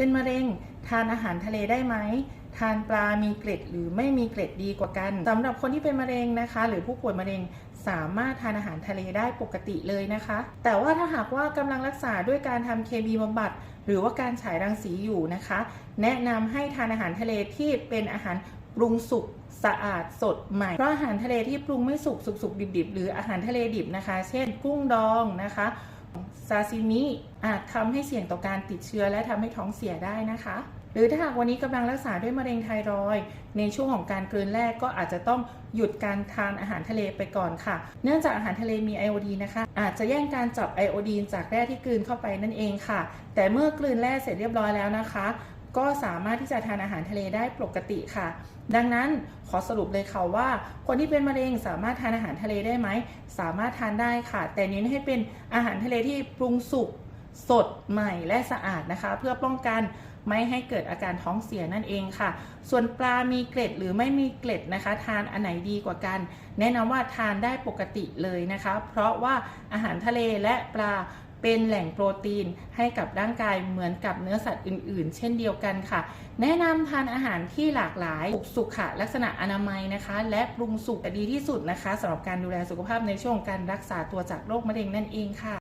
เป็นมะเร็ง ทานอาหารทะเลได้ไหมทานปลา มีเกล็ดหรือไม่มีเกล็ดดีกว่ากันสำหรับคนที่เป็นมะเร็งนะคะ หรือผู้ป่วยมะเร็งสามารถทานอาหารทะเลได้ปกติเลยนะคะ แต่ว่าถ้าหากว่ากำลังรักษาด้วยการทำเคมีบำบัดหรือว่าการฉายรังสีอยู่นะคะ แนะนำให้ทานอาหารทะเลที่เป็นอาหารปรุงสุกสะอาดสดใหม่ เพราะอาหารทะเลที่ปรุงไม่สุกสุกสุกดิบดิบๆ หรืออาหารทะเลดิบนะคะ เช่น กุ้งดองนะคะ ซาซิมิอาจทำให้เสี่ยงต่อการติดเชื้อและทำให้ท้องเสียได้นะคะ หรือถ้าหากวันนี้กำลังรักษาด้วยมะเร็งไทรอยในช่วงของการกลืนแรกก็อาจจะต้องหยุดการทานอาหารทะเลไปก่อนค่ะ เนื่องจากอาหารทะเลมีไอโอดีนนะคะ อาจจะแย่งการจับไอโอดีนจากแร่ที่กลืนเข้าไปนั่นเองค่ะ แต่เมื่อกลืนแร่เสร็จเรียบร้อยแล้วนะคะ ก็สามารถที่จะทานอาหารทะเลได้ปกติค่ะ ดังนั้นขอสรุปเลยค่ะว่า คนที่เป็นมะเร็งสามารถทานอาหารทะเลได้ไหม สามารถทานได้ค่ะ แต่เน้นให้เป็นอาหารทะเลที่ปรุงสุกสดใหม่และสะอาดนะคะ เพื่อป้องกันไม่ให้เกิดอาการท้องเสียนั่นเองค่ะ ส่วนปลามีเกล็ดหรือไม่มีเกล็ดนะคะ ทานอันไหนดีกว่ากัน แนะนำว่าทานได้ปกติเลยนะคะ เพราะว่าอาหารทะเลและปลา เป็นแหล่งโปรตีนให้กับร่างกายเหมือนกับเนื้อสัตว์อื่น ๆ เช่นเดียวกันค่ะ แนะนำทานอาหารที่หลากหลายสุขสุขะลักษณะอนามัยนะคะ และปรุงสุกดีที่สุดนะคะสำหรับการดูแลสุขภาพในช่วงการรักษาตัวจากโรคมะเร็งนั่นเองค่ะ